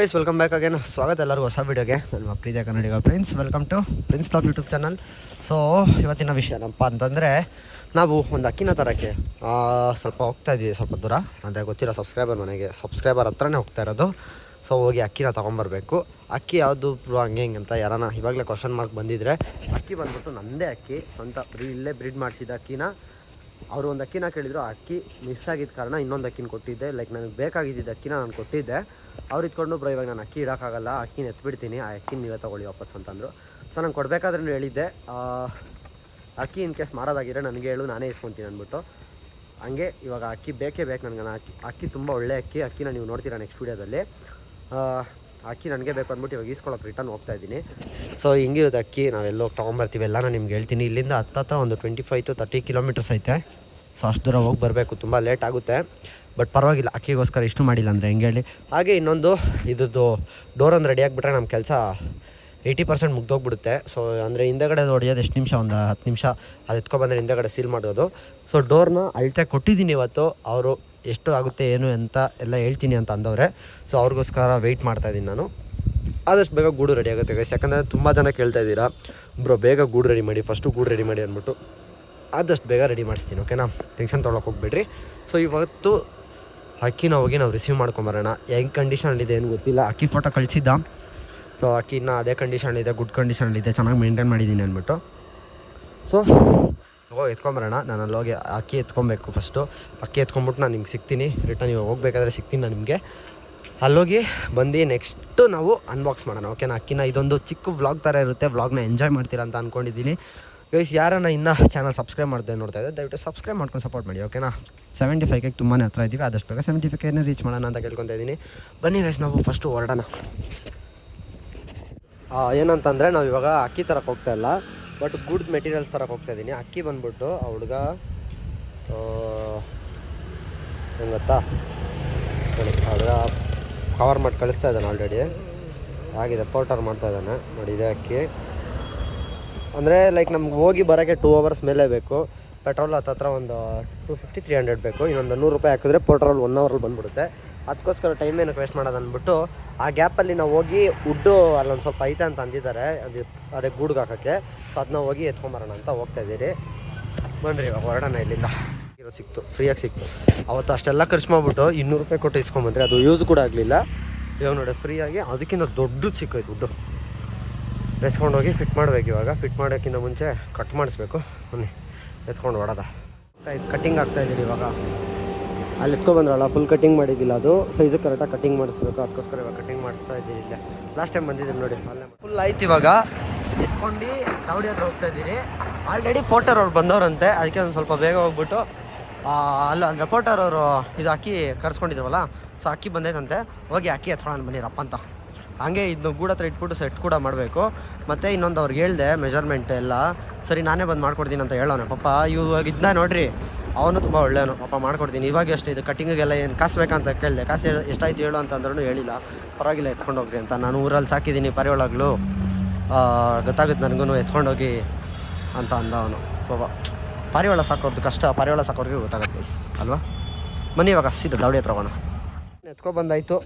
Guys welcome back again ಸ್ವಾಗತ ಎಲ್ಲರಿಗೂ ಹೊಸ ವೀಡಿಯೋಗೆ ನಮ್ಮ ಪ್ರೀತಿಯ ಕನ್ನಡಿಗ Prince welcome to Prince laugh YouTube channel so ಇವತ್ತಿನ ವಿಷಯ ಏನಪ್ಪ ಅಂತಂದರೆ, ನಾವು ಒಂದು ಅಕ್ಕಿನ ತರೋಕ್ಕೆ ಸ್ವಲ್ಪ ಹೋಗ್ತಾ ಇದ್ದೀವಿ ಸ್ವಲ್ಪ ದೂರ. ಅಂದರೆ ಗೊತ್ತಿರೋ ಸಬ್ಸ್ಕ್ರೈಬರ್ ಮನೆಗೆ ಸಬ್ಸ್ಕ್ರೈಬರ್ ಹತ್ರನೇ ಹೋಗ್ತಾ ಇರೋದು. ಸೊ ಹೋಗಿ ಅಕ್ಕಿನ ತೊಗೊಂಬರ್ಬೇಕು. ಅಕ್ಕಿ ಯಾವುದು ಹಂಗೆ ಹಿಂಗೆ ಅಂತ ಯಾರನ್ನ ಇವಾಗಲೇ ಕ್ವಶನ್ ಮಾರ್ಕ್ ಬಂದಿದ್ರೆ, ಅಕ್ಕಿ ಬಂದ್ಬಿಟ್ಟು ನಮ್ಮದೇ ಅಕ್ಕಿ. ಸ್ವಂತ ಬ್ರೀ- ಇಲ್ಲೇ ಬ್ರೀಡ್ ಮಾಡಿಸಿದ ಅಕ್ಕಿನ. ಅವರು ಒಂದು ಅಕ್ಕಿನ ಕೇಳಿದ್ರು ಅಕ್ಕಿ ಮಿಸ್ ಆಗಿದ್ದ ಕಾರಣ ಇನ್ನೊಂದು ಅಕ್ಕಿನ ಕೊಟ್ಟಿದ್ದೆ. ಲೈಕ್ ನನಗೆ ಬೇಕಾಗಿದ್ದಿದ್ದ ಅಕ್ಕಿನ ನಾನು ಕೊಟ್ಟಿದ್ದೆ. ಅವ್ರು ಇದ್ಕೊಂಡು ಬ್ರೋ, ಇವಾಗ ನಾನು ಅಕ್ಕಿ ಇಡೋಕ್ಕಾಗಲ್ಲ ಅಕ್ಕಿನ ಎತ್ಬಿಡ್ತೀನಿ ಆ ಅಕ್ಕಿನ ನೀವೇ ತೊಗೊಳ್ಳಿ ವಾಪಸ್ ಅಂತಂದರು. ಸೊ ನಾನು ಕೊಡಬೇಕಾದ್ರೂ ಹೇಳಿದ್ದೆ. ಅಕ್ಕಿ ಇನ್ ಕೇಸ್ ಮಾರೋದಾಗಿದ್ರೆ ನನಗೆ ಹೇಳು, ನಾನೇ ಇಸ್ಕೊತೀನಿ ಅಂದ್ಬಿಟ್ಟು. ಹಂಗೆ ಇವಾಗ ಅಕ್ಕಿ ಬೇಕೇ ಬೇಕು ನನಗೆ. ನಾನು ಅಕ್ಕಿ ಅಕ್ಕಿ ತುಂಬ ಒಳ್ಳೆ ಅಕ್ಕಿ. ಅಕ್ಕಿನ ನೀವು ನೋಡ್ತೀರಾ ನೆಕ್ಸ್ಟ್ ವೀಡಿಯೋದಲ್ಲಿ ಅಕ್ಕಿ ನನಗೆ ಬೇಕು ಅಂದ್ಬಿಟ್ಟು ಇವಾಗ ಈಸ್ಕೊಳ್ಳೋಕೆ ರಿಟರ್ನ್ ಹೋಗ್ತಾ ಇದ್ದೀನಿ. ಸೊ ಹಿಂಗಿರೋದು ಅಕ್ಕಿ ನಾವೆಲ್ಲೋ ತೊಗೊಂಬರ್ತೀವಿ ಎಲ್ಲ ನಾನು ನಿಮ್ಗೆ ಹೇಳ್ತೀನಿ. ಇಲ್ಲಿಂದ ಹತ್ತತ್ರ ಒಂದು twenty five to thirty kilometres ಐತೆ. ಸೊ ಅಷ್ಟು ದೂರ ಹೋಗಿ ಬರಬೇಕು, ತುಂಬ ಲೇಟ್ ಆಗುತ್ತೆ. ಬಟ್ ಪರವಾಗಿಲ್ಲ, ಅಕ್ಕಿಗೋಸ್ಕರ ಇಷ್ಟು ಮಾಡಿಲ್ಲ ಅಂದರೆ ಹೆಂಗೆ ಹೇಳಿ. ಹಾಗೆ ಇನ್ನೊಂದು, ಇದ್ರದ್ದು ಡೋರ್ ಒಂದು ರೆಡಿ ಆಗಿಬಿಟ್ರೆ ನಮ್ಮ ಕೆಲಸ ಏಯ್ಟಿ ಪರ್ಸೆಂಟ್ ಮುಗ್ದೋಗ್ಬಿಡುತ್ತೆ. ಸೊ ಅಂದರೆ ಹಿಂದೆಗಡೆ ಹೊಡೆಯೋದು ಎಷ್ಟು ನಿಮಿಷ? ಒಂದು ಹತ್ತು ನಿಮಿಷ ಅದು ಎತ್ಕೊಬಂದರೆ ಹಿಂದೆಗಡೆ ಸೀಲ್ ಮಾಡೋದು. ಸೊ ಡೋರ್ನ ಅಳತೆ ಕೊಟ್ಟಿದ್ದೀನಿ ಇವತ್ತು. ಅವರು ಎಷ್ಟು ಆಗುತ್ತೆ, ಏನು ಅಂತ ಎಲ್ಲ ಹೇಳ್ತೀನಿ ಅಂತ ಅಂದವ್ರೆ. ಸೊ ಅವ್ರಿಗೋಸ್ಕರ ವೆಯ್ಟ್ ಮಾಡ್ತಾಯಿದ್ದೀನಿ ನಾನು. ಆದಷ್ಟು ಬೇಗ ಗೂಡು ರೆಡಿ ಆಗುತ್ತೆ ಗೈಸ್ ಯಾಕಂದರೆ ತುಂಬ ಜನ ಕೇಳ್ತಾ ಇದ್ದೀರಾ, ಬ್ರೋ, ಬೇಗ ಗೂಡು ರೆಡಿ ಮಾಡಿ ಫಸ್ಟು ಗೂಡು ರೆಡಿ ಮಾಡಿ ಅಂದ್ಬಿಟ್ಟು. ಆದಷ್ಟು ಬೇಗ ರೆಡಿ ಮಾಡಿಸ್ತೀನಿ ಓಕೆನಾ ಟೆನ್ಷನ್ ತೊಗೊಳಕ್ಕೆ ಹೋಗ್ಬೇಡ್ರಿ. ಸೊ ಇವತ್ತು ಅಕ್ಕಿನ ಹೋಗಿ ನಾವು ರಿಸೀವ್ ಮಾಡ್ಕೊಂಬರೋಣ ಹೆಂಗೆ ಕಂಡೀಷನಲ್ಲಿದೆ ಏನು ಗೊತ್ತಿಲ್ಲ. ಅಕ್ಕಿ ಫೋಟೋ ಕಳಿಸಿದ್ದ? ಸೊ ಅಕ್ಕಿನ ಅದೇ ಕಂಡೀಷನಲ್ಲಿದೆ ಗುಡ್ ಕಂಡೀಷನಲ್ಲಿದೆ ಚೆನ್ನಾಗಿ ಮೇಂಟೈನ್ ಮಾಡಿದ್ದೀನಿ ಅಂದ್ಬಿಟ್ಟು. ಸೊ ಹೋಗಿ ಎತ್ಕೊಂಬರೋಣ ನಾನು ಅಲ್ಲಿ ಹೋಗಿ ಅಕ್ಕಿ ಎತ್ಕೊಬೇಕು ಫಸ್ಟು ಅಕ್ಕಿ ಎತ್ಕೊಂಬಿಟ್ಟು ನಾನು ನಿಮ್ಗೆ ಸಿಗ್ತೀನಿ. ರಿಟರ್ನ್ ಇವಾಗ ಹೋಗ್ಬೇಕಾದ್ರೆ ಸಿಗ್ತೀನಿ ನಾನು ನಿಮಗೆ. ಅಲ್ಲೋಗಿ ಬಂದು ನೆಕ್ಸ್ಟು ನಾವು ಅನ್ಬಾಕ್ಸ್ ಮಾಡೋಣ ಓಕೆನಾ ಅಕ್ಕಿನ ಇದೊಂದು ಚಿಕ್ಕ ವ್ಲಾಗ್ ಥರ ಇರುತ್ತೆ ವ್ಲಾಗ್ನ ಎಂಜಾಯ್ ಮಾಡ್ತೀರಾ ಅಂತ ಅಂದ್ಕೊಂಡಿದ್ದೀನಿ ಗೈಸ್ ಯಾರನ್ನ ಇನ್ನೂ ಚಾನಲ್ ಸಬ್ಸ್ಕ್ರೈಬ್ ಮಾಡ್ದೆ ನೋಡ್ತಾ ಇದ್ದೆ ದಯವಿಟ್ಟು ಸಬ್ಸ್ಕ್ರೈಬ್ ಮಾಡ್ಕೊಂಡು ಸಪೋರ್ಟ್ ಮಾಡಿ ಓಕೆನಾ ಸೆವೆಂಟಿ ಫೈವ್ಗೆ ತುಂಬಾ ಹತ್ರ ಇದ್ದೀವಿ ಆದಷ್ಟು ಬೇಗ ಸೆವೆಂಟಿ ಫೈವ್ಗೆ ರೀಚ್ ಮಾಡೋಣ ಅಂತ ಕೇಳ್ಕೊತಾ ಇದ್ದೀನಿ ಬನ್ನಿ ಗೈಸ್ ನಾವು ಫಸ್ಟು ಹೊರಡೋಣ. ಏನಂತಂದರೆ ನಾವು ಇವಾಗ ಅಕ್ಕಿ ತರಕ್ಕೆ ಹೋಗ್ತಾ ಇಲ್ಲ ಬಟ್ ಗುಡ್ ಮೆಟೀರಿಯಲ್ಸ್ ತರಕ್ಕೆ ಹೋಗ್ತಾ ಇದ್ದೀನಿ ಅಕ್ಕಿ ಬಂದ್ಬಿಟ್ಟು ಆ ಹುಡುಗ ಹೆಂಗೆ ಗೊತ್ತಾ? ನೋಡಿ, ಆ ಹುಡುಗ ಕವರ್ ಮಾಡಿ ಕಳಿಸ್ತಾ ಇದ್ದಾನೆ ಆಲ್ರೆಡಿ ಆಗಿದೆ ಪೌಟರ್ ಮಾಡ್ತಾ ಇದ್ದಾನೆ. ನೋಡಿ, ಇದೆ ಅಕ್ಕಿ. ಅಂದರೆ ಲೈಕ್ ನಮ್ಗೆ ಹೋಗಿ ಬರೋಕ್ಕೆ ಟೂ ಅವರ್ಸ್ ಮೇಲೆ ಬೇಕು. ಪೆಟ್ರೋಲ್ ಹತ್ತತ್ರ ಒಂದು ಟೂ ಫಿಫ್ಟಿ ತ್ರೀ ಹಂಡ್ರೆಡ್ ಬೇಕು. ಇನ್ನೊಂದು ನೂರು ರೂಪಾಯಿ ಹಾಕಿದ್ರೆ ಪೆಟ್ರೋಲ್ ಒನ್ ಅವರಲ್ಲಿ ಬಂದ್ಬಿಡುತ್ತೆ. ಅದಕ್ಕೋಸ್ಕರ ಟೈಮ್ ಏನಕ್ಕೆ ವೇಸ್ಟ್ ಮಾಡೋದು ಅಂದ್ಬಿಟ್ಟು ಆ ಗ್ಯಾಪಲ್ಲಿ ನಾವು ಹೋಗಿ ವುಡ್ಡು ಅಲ್ಲೊಂದು ಸ್ವಲ್ಪ ಐತೆ ಅಂತ ಅಂದಿದ್ದಾರೆ. ಅದು ಅದೇ ಗೂಡ್ಗೆ ಹಾಕೋಕ್ಕೆ. ಸೊ ಅದನ್ನ ಹೋಗಿ ಎತ್ಕೊಂಬರೋಣ ಅಂತ ಹೋಗ್ತಾ ಇದ್ದೀರಿ. ಬನ್ನಿರಿ ಇವಾಗ ಹೊರಡೋಣ ಇಲ್ಲಿಂದ. ಇರೋ ಸಿಕ್ತು, ಫ್ರೀಯಾಗಿ ಸಿಕ್ತು. ಅವತ್ತು ಅಷ್ಟೆಲ್ಲ ಖರ್ಚು ಮಾಡಿಬಿಟ್ಟು ಇನ್ನೂರು ರೂಪಾಯಿ ಕೊಟ್ಟು ಇಸ್ಕೊಂಬಂದ್ರೆ ಅದು ಯೂಸ್ ಕೂಡ ಆಗಲಿಲ್ಲ. ಇವಾಗ ನೋಡಿ, ಫ್ರೀಯಾಗಿ ಅದಕ್ಕಿಂತ ದೊಡ್ಡದು ಸಿಕ್ಕೋಯ್ತು ದುಡ್ಡು. ಎತ್ಕೊಂಡು ಹೋಗಿ ಫಿಟ್ ಮಾಡಬೇಕು ಇವಾಗ. ಫಿಟ್ ಮಾಡೋಕ್ಕಿಂತ ಮುಂಚೆ ಕಟ್ ಮಾಡಿಸ್ಬೇಕು. ಬನ್ನಿ, ಎತ್ಕೊಂಡು ಹೊಡೋದ ಕಟ್ಟಿಂಗ್ ಆಗ್ತಾ ಇದ್ದೀರಿ ಇವಾಗ. ಅಲ್ಲಿ ಎತ್ಕೊಬಂದ್ರಲ್ಲ ಫುಲ್ ಕಟ್ಟಿಂಗ್ ಮಾಡಿದ್ದಿಲ್ಲ ಅದು. ಸೈಜ್ ಕರೆಕ್ಟಾಗಿ ಕಟ್ಟಿಂಗ್ ಮಾಡಿಸ್ಬೇಕು, ಅದಕ್ಕೋಸ್ಕರ ಇವಾಗ ಕಟ್ಟಿಂಗ್ ಮಾಡಿಸ್ತಾ ಇದ್ದೀನಿ ಇಲ್ಲ. ಲಾಸ್ಟ್ ಟೈಮ್ ಬಂದಿದ್ದೀನಿ ನೋಡಿ, ಅಲ್ಲೇ ಫುಲ್ ಆಯ್ತು ಇವಾಗ. ಎತ್ಕೊಂಡು ದಾವಡಿ ಹತ್ರ ಹೋಗ್ತಾ ಇದ್ದೀರಿ. ಆಲ್ರೆಡಿ ಫೋಟೋರ್ ಅವ್ರು ಬಂದವರಂತೆ, ಅದಕ್ಕೆ ಒಂದು ಸ್ವಲ್ಪ ಬೇಗ ಹೋಗ್ಬಿಟ್ಟು ಅಲ್ಲ ಅಂದರೆ ರಿಪೋರ್ಟರ್ ಅವರು ಇದು ಅಕ್ಕಿ ಕರ್ಸ್ಕೊಂಡಿದ್ರವಲ್ಲ ಸೊ ಅಕ್ಕಿ ಬಂದೈತಂತೆ. ಹೋಗಿ ಅಕ್ಕಿ ಎತ್ಕೊಳ್ಳೋಣ ಬನ್ನಿರಪ್ಪ ಅಂತ. ಹಾಗೆ ಇದನ್ನ ಗೂಡ ಹತ್ರ ಇಟ್ಬಿಟ್ಟು ಸೆಟ್ ಕೂಡ ಮಾಡಬೇಕು. ಮತ್ತು ಇನ್ನೊಂದು ಅವ್ರಿಗೆ ಹೇಳ್ದೆ ಮೆಜರ್ಮೆಂಟ್ ಎಲ್ಲ. ಸರಿ, ನಾನೇ ಬಂದು ಮಾಡ್ಕೊಡ್ತೀನಿ ಅಂತ ಹೇಳೋಣ ಪಪ್ಪ ಇವಾಗ ಇದನ್ನ ನೋಡ್ರಿ. ಅವನು ತುಂಬ ಒಳ್ಳೆಯವನು. ಪಾಪ ಮಾಡ್ಕೊಡ್ತೀನಿ. ಇವಾಗ ಎಷ್ಟು ಇದು ಕಟ್ಟಿಂಗಿಗೆಲ್ಲ ಏನು ಕಾಸು ಬೇಕಂತ ಕೇಳಿದೆ. ಕಾಸು ಎಷ್ಟಾಯ್ತು ಹೇಳು ಅಂತಂದ್ರೂ ಹೇಳಿಲ್ಲ. ಪರವಾಗಿಲ್ಲ ಎತ್ಕೊಂಡು ಹೋಗ್ರಿ ಅಂತ. ನಾನು ಊರಲ್ಲಿ ಸಾಕಿದ್ದೀನಿ ಪರಿಯೊಳಗ್ಲು ಗೊತ್ತಾಗುತ್ತೆ ನನಗೂ ಎತ್ಕೊಂಡೋಗಿ ಅಂತ ಅಂದ ಅವನು. ಪಾಪ. ಪಾರಿವಾಳ ಸಾಕೋದು ಕಷ್ಟ. ಪಾರಿವಾಳ ಸಾಕೋರಿಗೆ ಗೊತ್ತಾಗುತ್ತೆ ಬೈಸ್ ಅಲ್ವಾ? ಮನೆ ಇವಾಗ ಸೀದಾ ದೌಡಿ ಹತ್ರ ಹೋಗೋಣ. ಎತ್ಕೊಬಂದಾಯಿತು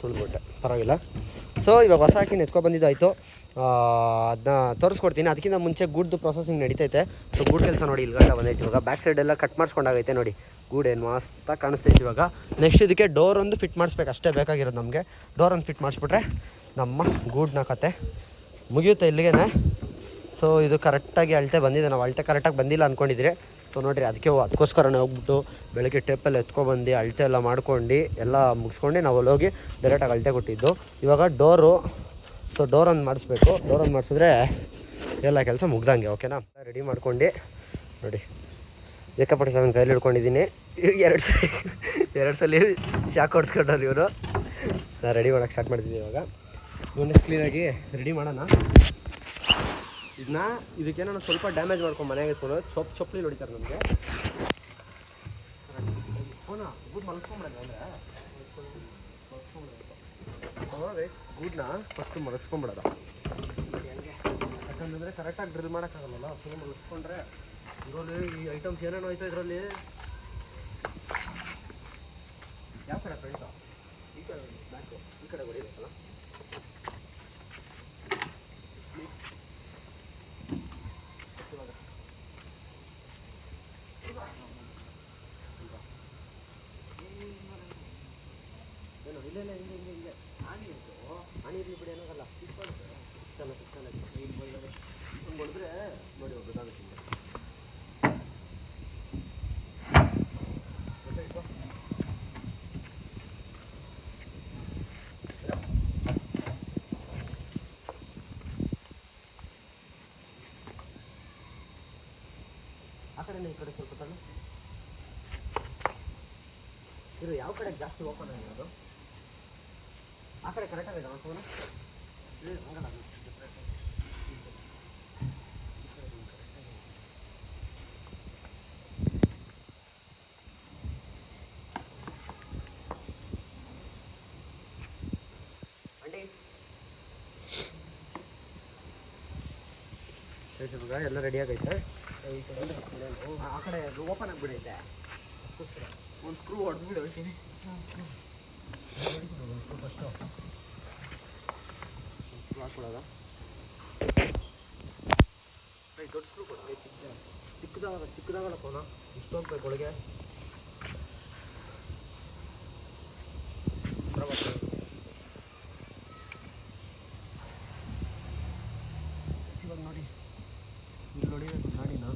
ತುಳಿದ್ಬಿಟ್ಟೆ. ಪರವಾಗಿಲ್ಲ. ಸೊ ಇವಾಗ ಹೊಸ ಹಾಕಿ ಎತ್ಕೊಬಂದಿದ್ದಾಯಿತು. ಅದನ್ನ ತೋರಿಸ್ಕೊಡ್ತೀನಿ. ಅದಕ್ಕಿಂತ ಮುಂಚೆ ಗೂಡ್ದು ಪ್ರೊಸೆಸಿಂಗ್ ನಡೀತೈತೆ. ಸೊ ಗೂಡ್ ಕೆಲಸ ನೋಡಿ ಇಲ್ಲಿ ಗಂಟ ಬಂದೈತೆ ಇವಾಗ. ಬ್ಯಾಕ್ ಸೈಡ್ ಎಲ್ಲ ಕಟ್ ಮಾಡಿಸ್ಕೊಂಡಾಗೈತೆ ನೋಡಿ. ಗೂಡ್ ಏನು ಮಸ್ತಾಗಿ ಕಾಣಿಸ್ತೈತೆ ಇವಾಗ. ನೆಕ್ಸ್ಟ್ ಇದಕ್ಕೆ ಡೋರ್ ಒಂದು ಫಿಟ್ ಮಾಡಿಸ್ಬೇಕು. ಅಷ್ಟೇ ಬೇಕಾಗಿರೋದು ನಮಗೆ. ಡೋರ್ ಒಂದು ಫಿಟ್ ಮಾಡಿಸ್ಬಿಟ್ರೆ ನಮ್ಮ ಗೂಡ್ನ ಕತೆ ಮುಗಿಯುತ್ತೆ ಇಲ್ಲಿಗೇನೆ. ಸೊ ಇದು ಕರೆಕ್ಟಾಗಿ ಅಳತೆ ಬಂದಿದೆ. ನಾವು ಅಳತೆ ಕರೆಕ್ಟಾಗಿ ಬಂದಿಲ್ಲ ಅಂದ್ಕೊಂಡಿದ್ರೆ ಸೊ ನೋಡಿರಿ, ಅದಕ್ಕೆ ಅದಕ್ಕೋಸ್ಕರನೇ ಹೋಗ್ಬಿಟ್ಟು ಬೆಳಗ್ಗೆ ಟೇಪಲ್ಲಿ ಎತ್ಕೊಬಂದು ಅಳತೆ ಎಲ್ಲ ಮಾಡ್ಕೊಂಡು ಎಲ್ಲ ಮುಗಿಸ್ಕೊಂಡು ನಾವು ಅಲ್ಲಿ ಹೋಗಿ ಡೈರೆಕ್ಟಾಗಿ ಅಳತೆ ಕೊಟ್ಟಿದ್ದು. ಇವಾಗ ಡೋರು ಸೊ ಡೋರ್ ಒಂದು ಮಾಡಿಸ್ಬೇಕು. ಡೋರ್ ಒಂದು ಮಾಡಿಸಿದ್ರೆ ಎಲ್ಲ ಕೆಲಸ ಮುಗ್ದಂಗೆ ಓಕೆನಾ ರೆಡಿ ಮಾಡ್ಕೊಂಡು, ನೋಡಿ ಏಕಪಟ್ಟ ಸೆವೆನ್ ಕೈಲಿ ಹಿಡ್ಕೊಂಡಿದ್ದೀನಿ. ಎರಡು ಸಲ ಎರಡು ಸಲ ಶಾಕ್ ಹೊಡ್ಸ್ಕೊಂಡಲ್ಲ ಇವರು. ನಾನು ರೆಡಿ ಮಾಡೋಕ್ಕೆ ಸ್ಟಾರ್ಟ್ ಮಾಡ್ತಿದ್ದೀನಿ ಇವಾಗ. ಇವನ್ನ ಕ್ಲೀನಾಗಿ ರೆಡಿ ಮಾಡೋಣ. ಇದನ್ನ ಇದಕ್ಕೇನೋ ಸ್ವಲ್ಪ ಡ್ಯಾಮೇಜ್ ಮಾಡ್ಕೊಂಡು ಮನೆಗೆ ಎತ್ಕೊಂಡು ಚೊಪ್ ಚೊಪ್ಲಿ ಹೊಡಿತಾರೆ ನಮಗೆ. ಗೂಡ್ನ? ಫಸ್ಟ್ ಮಲಗಿಸ್ಕೊಂಬಿಡೋದ ಯಾಕಂತಂದರೆ ಕರೆಕ್ಟಾಗಿ ಡ್ರಿಲ್ ಮಾಡೋಕ್ಕಾಗಲ್ಲ ಸುಮ್ಮನೆ ಮಲಗಿಸ್ಕೊಂಡ್ರೆ ಇದರಲ್ಲಿ ಈ ಐಟಮ್ಸ್ ಏನೇನೋ ಆಯ್ತಾ ಇದರಲ್ಲಿ. ಯಾವ ಕಡೆ ಫ್ರಂಟು ಈ ಕಡೆ ಬ್ಯಾಕು ಈ ಕಡೆ ಹೊಡಿಬೇಕಲ್ಲ? ಇಲ್ಲ ಇಲ್ಲ ಹಿಂಗೆ ಹಿಂಗೆ ಹಿಂಗೆ ಆಣಿ ಇತ್ತು ಆಣಿ ಇರಲಿ ಬಿಡಿ ಏನಾಗಲ್ಲ ಚಲ ಚಲ ಹಿಂಗೆ ಬಂದರೆ ಹಿಂಗೆ ಬಂದರೆ ನೋಡಿ ಗೊತ್ತಾಗುತ್ತೆ ಹಿಂಗೆ? ಆ ಈ ಕಡೆ ಸ್ವಲ್ಪ ಇದು ಯಾವ ಕಡೆ ಜಾಸ್ತಿ ಓಪನ್ ಆಗಿರೋದು? ಆ ಕಡೆ ಕರೆಕ್ಟಾಗಿ ಇದೆ ಫೋನು ಹಂಗಲ್ಲ. ಎಲ್ಲ ರೆಡಿ ಆಗೈತೆ? ಆ- ಕಡೆ ಓಪನ್ ಆಗಿಬಿಡೈತೆ. ಒಂದು ಸ್ಕ್ರೂ ಹೊಡೆದ್ಬಿಡು ಚಿಕ್ಕದಾಗ ಚಿಕ್ಕದಾಗಲ್ಲ ಕೋನ ಇಷ್ಟೊಂದು ಒಳಗೆ ನೋಡಿ ಇಲ್ಲಿ ಹೊಡಿಬೇಕು ಗಾಡಿನ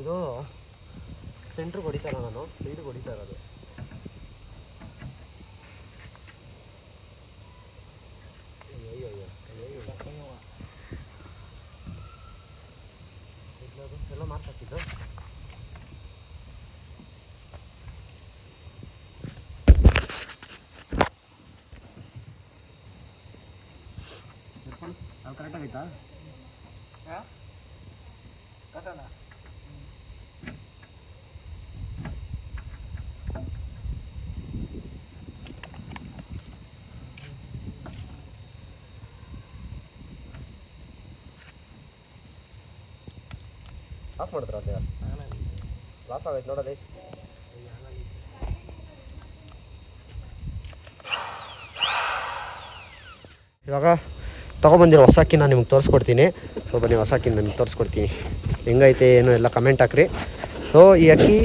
ಇದು ಸೆಂಟ್ರ್ ಹೊಡಿತಾರ ನಾನು ಸೈಡ್ಗೆ ಹೊಡಿತಾ ಕಸನ? ಆಫ್ ಮಾಡಿದ್ರ ಅದೇ ಲಾಸ್ ಆಗೈತೆ ನೋಡೋದೇ ಇವಾಗ ತೊಗೊಬಂದಿರೋ ಹೊಸ ಅಕ್ಕಿ ನಾನು ನಿಮ್ಗೆ ತೋರಿಸ್ಕೊಡ್ತೀನಿ. ಸೊ, ಬನ್ನಿ ಹೊಸ ಅಕ್ಕಿ ನಿಮ್ಗೆ ತೋರಿಸ್ಕೊಡ್ತೀನಿ. ಹೆಂಗೈತೆ, ಏನು ಎಲ್ಲ ಕಮೆಂಟ್ ಹಾಕ್ರಿ. ಸೊ ಈ ಅಕ್ಕಿ,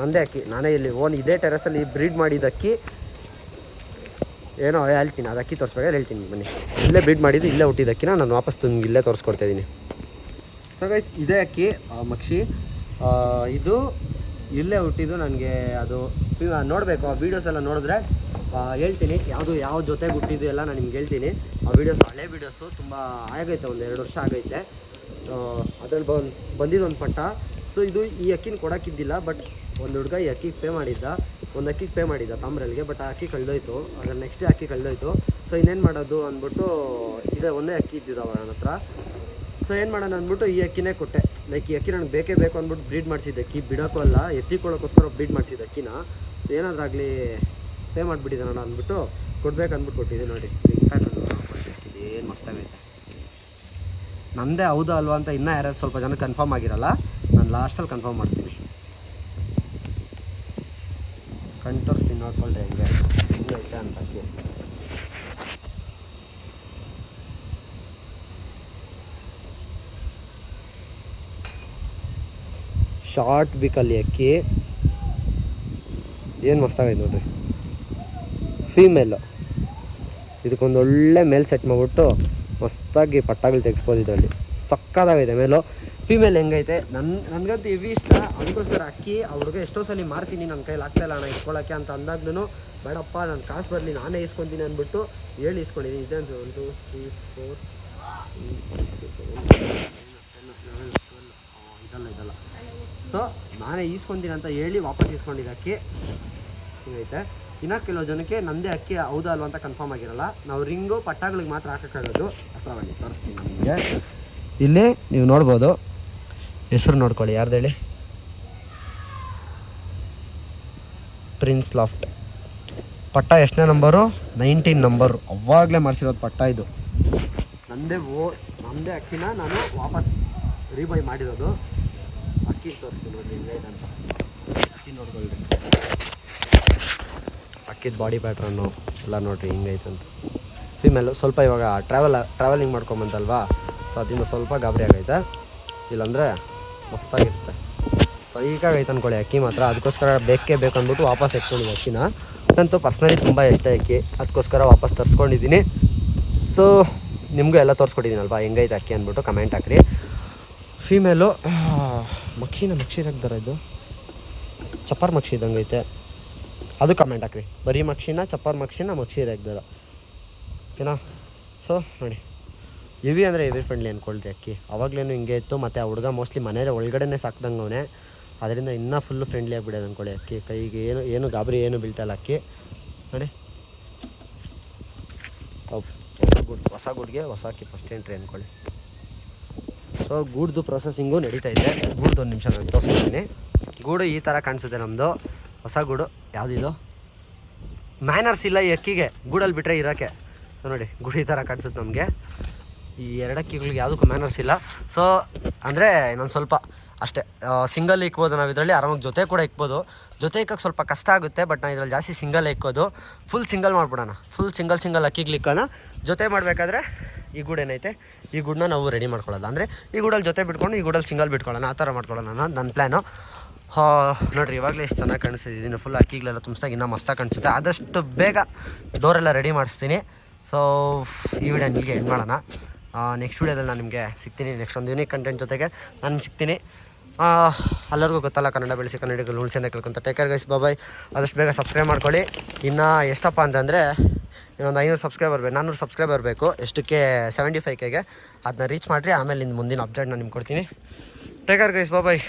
ನಂದೇ ಅಕ್ಕಿ. ನಾನೇ ಇಲ್ಲಿ ಓನ್ ಇದೇ ಟೆರಸಲ್ಲಿ ಬ್ರೀಡ್ ಮಾಡಿದ ಅಕ್ಕಿ. ಏನೋ, ಹೇಳ್ತೀನಿ, ಅದು ಅಕ್ಕಿ ತೋರಿಸ್ಬೇಕಾದ್ರೆ ಹೇಳ್ತೀನಿ, ಬನ್ನಿ. ಇಲ್ಲೇ ಬ್ರೀಡ್ ಮಾಡಿದ್ದು, ಇಲ್ಲೇ ಹುಟ್ಟಿದ ಅಕ್ಕಿನ, ನಾನು ವಾಪಸ್ ನಿಮ್ಗೆ ಇಲ್ಲೇ ತೋರಿಸ್ಕೊಡ್ತಾಯಿದ್ದೀನಿ ಸೊ ಗೈಸ್ ಇದೇ ಅಕ್ಕಿ ಮಕ್ಷಿ. ಇದು ಇಲ್ಲೇ ಹುಟ್ಟಿದ್ದು, ನನಗೆ ಅದು ನೋಡಬೇಕು, ಆ ವೀಡಿಯೋಸ್ ಎಲ್ಲ ನೋಡಿದ್ರೆ. ಹೇಳ್ತೀನಿ. ಯಾವುದು ಯಾವ ಜೊತೆಗೆ ಹುಟ್ಟಿದ್ದು ಎಲ್ಲ ನಾನು ನಿಮ್ಗೆ ಹೇಳ್ತೀನಿ. ಆ ವೀಡಿಯೋಸ್ ಹಳೆ ವೀಡಿಯೋಸು ತುಂಬ ಆಗೈತೆ ಒಂದು ಎರಡು ವರ್ಷ ಆಗೈತೆ ಅದ್ರಲ್ಲಿ ಬಂದು ಬಂದಿದ್ದೊಂದು ಪಟ್ಟ. ಸೊ ಇದು ಈ ಅಕ್ಕಿನ ಕೊಡೋಕ್ಕಿದ್ದಿಲ್ಲ ಬಟ್ ಒಂದು ಹುಡುಗ ಈ ಅಕ್ಕಿಗೆ ಪೇ ಮಾಡಿದ್ದ. ಒಂದು ಅಕ್ಕಿಗೆ ಪೇ ಮಾಡಿದ್ದ ತಾಮ್ರಲ್ಗೆ ಬಟ್ ಆ ಅಕ್ಕಿ ಕಳೆದೋಯ್ತು. ಅದ್ರ ನೆಕ್ಸ್ಟ್ ಡೇ ಅಕ್ಕಿ ಕಳೆದೋಯ್ತು. ಸೊ ಇನ್ನೇನು ಮಾಡೋದು ಅಂದ್ಬಿಟ್ಟು, ಇದೇ ಒಂದೇ ಅಕ್ಕಿ ಇದ್ದಿದ್ದಾವೆ ನನ್ನ ಹತ್ರ. ಸೊ ಏನು ಮಾಡೋಣ ಅಂದ್ಬಿಟ್ಟು ಈ ಅಕ್ಕಿನೇ ಕೊಟ್ಟೆ. ಲೈಕ್ ಈ ಅಕ್ಕಿ ನನಗೆ ಬೇಕೇ ಬೇಕು ಅಂದ್ಬಿಟ್ಟು ಬ್ರೀಡ್ ಮಾಡಿಸಿದ್ದೆ ಅಕ್ಕಿ. ಬಿಡೋಕ್ಕೂ ಅಲ್ಲ, ಎತ್ತಿಕೊಳ್ಳೋಕ್ಕೋಸ್ಕರ ಬ್ರೀಡ್ ಮಾಡಿಸಿದ್ದೆ ಅಕ್ಕಿನ. ಸೊ ಏನಾದ್ರೂ ಆಗಲಿ ಪೇ ಮಾಡಿಬಿಟ್ಟಿದ್ದಾನಣ್ಣ ಅಂದ್ಬಿಟ್ಟು ಕೊಡ್ಬೇಕು ಅಂದ್ಬಿಟ್ಟು ಕೊಟ್ಟಿದ್ದೆ ನೋಡಿ. ಏನು ಮಸ್ತಾಗೈತೆ ನಂದೇ ಹೌದಾ ಅಲ್ವಾ ಅಂತ ಇನ್ನೂ ಯಾರ್ಯಾರು ಸ್ವಲ್ಪ ಜನ ಕನ್ಫರ್ಮ್ ಆಗಿರಲ್ಲ, ನಾನು ಲಾಸ್ಟಲ್ಲಿ ಕನ್ಫರ್ಮ್ ಮಾಡ್ತೀನಿ. ಕಣ್ ತೋರಿಸ್ತೀನಿ ನೋಡ್ಕೊಂಡ್ರೆ ಹೆಂಗೆ ಹೆಂಗೆ ಐತೆ ಅಂತ ಶಾರ್ಟ್ ಬಿಕಲ್ಲಿ ಅಕ್ಕಿ. ಏನು ಮಸ್ತಾಗೈತೆ ನೋಡ್ರಿ. ಫೀಮೇಲು ಇದಕ್ಕೊಂದು ಒಳ್ಳೆ ಮೇಲ್ ಸೆಟ್ ಮಾಡಿಬಿಟ್ಟು ಮಸ್ತಾಗಿ ಪಟ್ಟಾಗಳು ತೆಗಿಸ್ಬೋದು ಇದರಲ್ಲಿ. ಸಕ್ಕತ್ತಾಗೈತೆ ಮೇಲು ಫೀಮೇಲ್ ಹೆಂಗೈತೆ? ನನ್ನ ನನಗಂತೂ ಇವಿ ಇಷ್ಟ. ಅದಕ್ಕೋಸ್ಕರ ಅಕ್ಕಿ, ಅವ್ರಿಗೆ ಎಷ್ಟೋ ಸಲ ಮಾರ್ತೀನಿ. ನನ್ನ ಕೈಲಿ ಆಗ್ತಾಯಿಲ್ಲ ಅಣ್ಣ ಇಸ್ಕೊಳ್ಳೋಕ್ಕೆ ಅಂತ ಅಂದಾಗ್ಲೂ ಬೇಡಪ್ಪ ನನ್ನ ಕಾಸು ಬರಲಿ, ನಾನೇ ಇಸ್ಕೊತೀನಿ ಅಂದ್ಬಿಟ್ಟು ಹೇಳಿ ಇಸ್ಕೊಂಡಿದ್ದೀನಿ ಇದೆ ಒಂದು ಒನ್ ಟು ತ್ರೀ ಫೋರ್ ಇದಲ್ಲ ಇದಲ್ಲ. ಸೊ ನಾನೇ ಈಸ್ಕೊತೀನಿ ಅಂತ ಹೇಳಿ ವಾಪಸ್ ಇಸ್ಕೊಂಡಿದ್ದೆ ಅಕ್ಕಿ. ಹಿಂಗೈತೆ. ಇನ್ನು ಕೆಲವು ಜನಕ್ಕೆ ನಂದೇ ಅಕ್ಕಿ ಹೌದಾ ಅಲ್ವಾ ಅಂತ ಕನ್ಫರ್ಮ್ ಆಗಿರಲ್ಲ. ನಾವು ರಿಂಗು ಪಟ್ಟಾಗಳಿಗೆ ಮಾತ್ರ ಹಾಕೋಕ್ಕಾಗೋದು. ಹತ್ರ ಬನ್ನಿ ತೋರಿಸ್ತೀನಿ ನಿಮಗೆ. ಇಲ್ಲಿ ನೀವು ನೋಡ್ಬೋದು. ಹೆಸರು ನೋಡ್ಕೊಳ್ಳಿ, ಯಾರ್ದು ಹೇಳಿ? ಪ್ರಿನ್ಸ್ ಲಾಫ್ಟ್ ಪಟ್ಟ ಎಷ್ಟನೇ ನಂಬರು? Nineteen number. ಅವಾಗಲೇ ಮಾಡಿಸಿರೋದು ಪಟ್ಟ ಇದು. ನಂದೇ ಓ, ನಂದೇ ಅಕ್ಕಿನ ನಾನು ವಾಪಸ್ ರೀಬೈ ಮಾಡಿರೋದು. ಅಕ್ಕಿ ತೋರಿಸ್ತೀನಿ ನೋಡಿ ಅಂತ. ಅಕ್ಕಿ ನೋಡ್ಕೊಳ್ರಿ. ಅಕ್ಕಿದ ಬಾಡಿ ಪ್ಯಾಟ್ರನ್ನು ಎಲ್ಲ ನೋಡಿರಿ ಹಿಂಗೈತಂತ. ಫಿಮೇಲು ಸ್ವಲ್ಪ ಇವಾಗ ಟ್ರಾವೆಲ್ ಟ್ರಾವೆಲಿಂಗ್ ಮಾಡ್ಕೊಂಬಂತಲ್ವಾ? ಸೊ ಅದರಿಂದ ಸ್ವಲ್ಪ ಗಾಬರಿ ಆಗೈತೆ. ಇಲ್ಲಾಂದರೆ ಮಸ್ತಾಗಿರುತ್ತೆ. ಸೊ ಈಗಾಗೈತೆ ಅಂದ್ಕೊಳ್ಳಿ ಅಕ್ಕಿ ಮಾತ್ರ. ಅದಕ್ಕೋಸ್ಕರ ಬೇಕೇ ಬೇಕು ಅಂದ್ಬಿಟ್ಟು ವಾಪಸ್ ಎತ್ಕೊಂಡಿದ್ದೆ ಅಕ್ಕಿನ. ನಂತೂ ಪರ್ಸ್ನಲಿ ತುಂಬ ಇಷ್ಟ ಅಕ್ಕಿ. ಅದಕ್ಕೋಸ್ಕರ ವಾಪಸ್ ತರಿಸ್ಕೊಂಡಿದ್ದೀನಿ. ಸೊ ನಿಮಗೂ ಎಲ್ಲ ತೋರಿಸ್ಕೊಟ್ಟಿದ್ದೀನಲ್ವಾ? ಹೆಂಗೈತೆ ಅಕ್ಕಿ ಅಂದ್ಬಿಟ್ಟು ಕಮೆಂಟ್ ಹಾಕ್ರಿ. ಫೀಮೇಲು ಮಕ್ಷಿನ ಮಕ್ಷಿರಾಗ್ದಾರ ಇದು? ಚಪ್ಪರ್ ಮಕ್ಷಿ ಇದ್ದಂಗೆ ಐತೆ ಅದು ಕಮೆಂಟ್ ಹಾಕ್ರಿ. ಬರೀ ಮಕ್ಷಿನ, ಚಪ್ಪರ್ ಮಕ್ಷಿನ ಮಕ್ಷಿ ಹಾಕ್ದಾರ ಓಕೆನಾ? ಸೊ ನೋಡಿ. ಇವಿ ಅಂದರೆ ಇವಿ ಫ್ರೆಂಡ್ಲಿ ಅಂದ್ಕೊಳ್ರಿ ಅಕ್ಕಿ. ಅವಾಗಲೇನು ಹಿಂಗೆ ಇತ್ತು, ಮತ್ತು ಆ ಹುಡುಗ ಮೋಸ್ಟ್ಲಿ ಮನೇಲಿ ಒಳಗಡೆನೇ ಸಾಕ್ದಂಗೆ ಅವನೇ. ಅದರಿಂದ ಇನ್ನೂ ಫುಲ್ಲು ಫ್ರೆಂಡ್ಲಿ ಆಗಿಬಿಡೋದು ಅಂದ್ಕೊಳ್ಳಿ ಅಕ್ಕಿ. ಕೈಗೆ ಏನು ಏನು ಗಾಬರಿ ಏನು ಬೀಳ್ತಾಯಿಲ್ಲ ಅಕ್ಕಿ. ನೋಡಿ. ಹೊಸ ಗುಡ್, ಹೊಸ ಗುಡ್ಗೆ ಹೊಸ ಅಕ್ಕಿ ಫಸ್ಟ್ ಎಂಟ್ರಿ ಅಂದ್ಕೊಳ್ಳಿ ಸೊ ಗೂಡ್ದು ಪ್ರೊಸೆಸಿಂಗು ನಡೀತಾ ಇದೆ. ಗೂಡ್ದು ಒಂದು ನಿಮಿಷ ನಾನು ತೋರಿಸ್ತೀನಿ ಗೂಡು ಈ ಥರ ಕಾಣಿಸುತ್ತೆ ನಮ್ಮದು ಹೊಸ ಗೂಡು. ಯಾವುದಿದು ಮ್ಯಾನರ್ಸ್ ಇಲ್ಲ ಈ ಅಕ್ಕಿಗೆ. ಗೂಡಲ್ಲಿ ಬಿಟ್ಟರೆ ಇರೋಕ್ಕೆ. ನೋಡಿ, ಗುಡಿ ಥರ ಕಾಣಿಸುತ್ತೆ ನಮಗೆ. ಈ ಎರಡು ಅಕ್ಕಿಗಳಿಗೆ ಯಾವುದಕ್ಕೂ ಮ್ಯಾನರ್ಸ್ ಇಲ್ಲ. ಸೊ ಅಂದರೆ ಇನ್ನೊಂದು ಸ್ವಲ್ಪ ಅಷ್ಟೇ ಸಿಂಗಲ್ ಇಕ್ಬೋದು ನಾವು ಇದರಲ್ಲಿ, ಆರಾಮಾಗಿ ಜೊತೆ ಕೂಡ ಇಕ್ಬೋದು. ಜೊತೆ ಇಕ್ಕಕ್ಕೆ ಸ್ವಲ್ಪ ಕಷ್ಟ ಆಗುತ್ತೆ ಬಟ್ ನಾನು ಇದರಲ್ಲಿ ಜಾಸ್ತಿ ಸಿಂಗಲ್ ಇಕ್ಕೋದು. ಫುಲ್ ಸಿಂಗಲ್ ಮಾಡ್ಬಿಡೋಣ. ಫುಲ್ ಸಿಂಗಲ್ ಸಿಂಗಲ್ ಅಕ್ಕಿಗೆ ಇಕ್ಕೋಣ. ಜೊತೆ ಮಾಡಬೇಕಾದ್ರೆ ಈ ಗೂಡು ಏನೈತೆ? ಈ ಗೂಡನ್ನ ನಾವು ರೆಡಿ ಮಾಡ್ಕೊಳ್ಳೋದು. ಅಂದರೆ ಈ ಗೂಡಲ್ಲಿ ಜೊತೆ ಬಿಟ್ಕೊಂಡು, ಈ ಗೂಡಲ್ಲಿ ಸಿಂಗಲ್ ಬಿಟ್ಕೊಳ್ಳೋಣ. ಆ ಥರ ಮಾಡ್ಕೊಳ್ಳೋಣ. ನನ್ನ ಪ್ಲ್ಯಾನು ನೋಡಿರಿ, ಇವಾಗಲೇ ಎಷ್ಟು ಚೆನ್ನಾಗಿ ಕಾಣಿಸ್ತಿದೆ. ಫುಲ್ ಅಕ್ಕಿಗಳೆಲ್ಲ ತುಂಬಿಸ್ದಾಗ ಇನ್ನೂ ಮಸ್ತಾಗಿ ಕಾಣಿಸುತ್ತೆ. ಆದಷ್ಟು ಬೇಗ ಡೋರೆಲ್ಲ ರೆಡಿ ಮಾಡಿಸ್ತೀನಿ. ಸೊ ಈ ವಿಡಿಯೋ ನಿಮಗೆ ಎಂಡ್ ಮಾಡೋಣ. ನೆಕ್ಸ್ಟ್ ವೀಡಿಯೋದಲ್ಲಿ ನಾನು ನಿಮಗೆ ಸಿಗ್ತೀನಿ. ನೆಕ್ಸ್ಟ್ ಒಂದು ಯೂನಿಕ್ ಕಂಟೆಂಟ್ ಜೊತೆಗೆ ನಾನು ಸಿಗ್ತೀನಿ. ಎಲ್ಲರಿಗೂ ಗೊತ್ತಲ್ಲ, ಕನ್ನಡ ಬೆಳೆಸಿ ಕನ್ನಡಿಗರು ಉಳ್ಸಂದ ಕೇಳ್ಕೊಂತ take care guys bye bye ಆದಷ್ಟು ಬೇಗ ಸಬ್ಸ್ಕ್ರೈಬ್ ಮಾಡ್ಕೊಳ್ಳಿ. ಇನ್ನು ಎಷ್ಟಪ್ಪ ಅಂತಂದರೆ, ಇನ್ನೊಂದು ಐನೂರು ಸಬ್ಸ್ಕ್ರೈಬರ್ ಬೇಕು ನಾನ್ನೂರು ಸಬ್ಸ್ಕ್ರೈಬರ್ ಬೇಕು. ಎಷ್ಟಕ್ಕೆ? ಸೆವೆಂಟಿ ಫೈವ್ ಕೆಗೆ ಅದನ್ನ ರೀಚ್ ಮಾಡಿರಿ. ಆಮೇಲೆ ಇನ್ನು ಮುಂದಿನ ಅಪ್ಡೇಟ್ ನಾನು ನಿಮ್ಗೆ ಕೊಡ್ತೀನಿ. Taker guys bye-bye